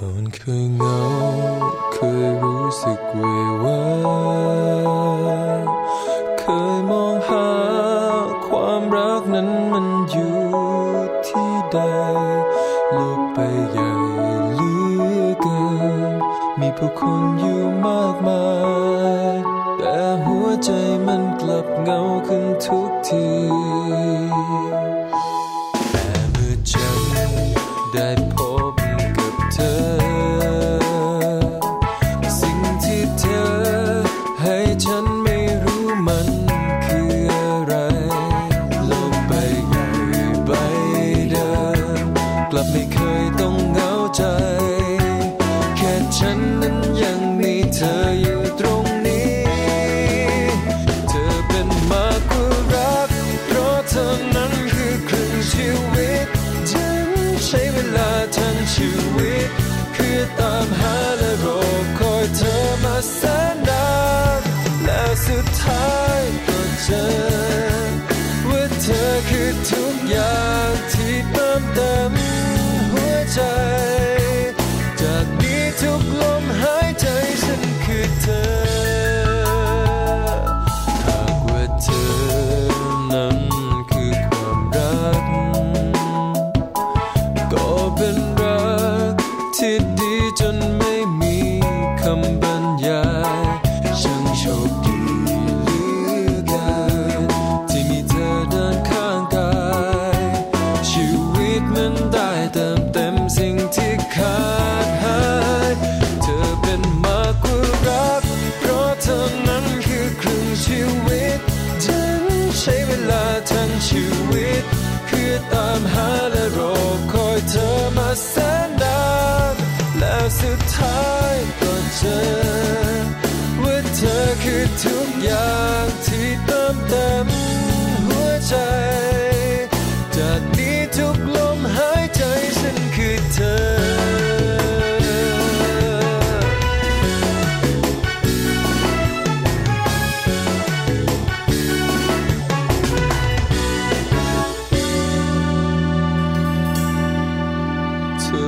เคยเงาเคยรู้สึกเววาเคยมองหาความรักนั้นมันอยู่ที่ใดโลกไปใหญ่เหลือเกิน มีผู้คนอยู่มากมาย แต่หัวใจมันกลับเงาขึ้นทุกทีแต่เมื่อฉันได้พบ แสนนานแล้วสุดท้ายก็เจอว่าเธอคือทุกอย่างที่เติมเต็มหัวใจ จากนี้ทุกลมหายใจฉันคือเธอ หากว่าเธอนั้นคือความรัก ก็เป็นรักที่ดี ลาทั้งชีวิตเพื่อตามหาและรอคอยเธอมาแสนนานแล้วสุดท้ายก็เจอ ว่าเธอคือทุกอย่างที่เติมเต็มหัวใจจา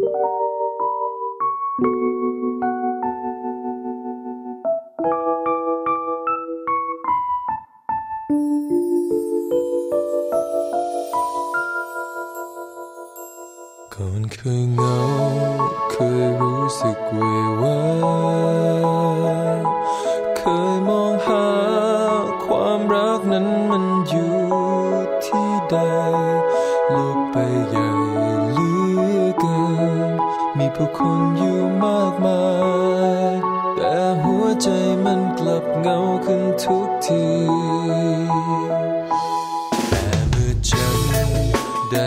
ก่อนเคยเหงาเคยรู้สึกเววาเคยมองหาความรักนั้นมันอยู่ที่ใด ผู้คนอยู่มากมาย แต่หัวใจมันกลับเงาขึ้นทุกที แต่เมื่อฉันได้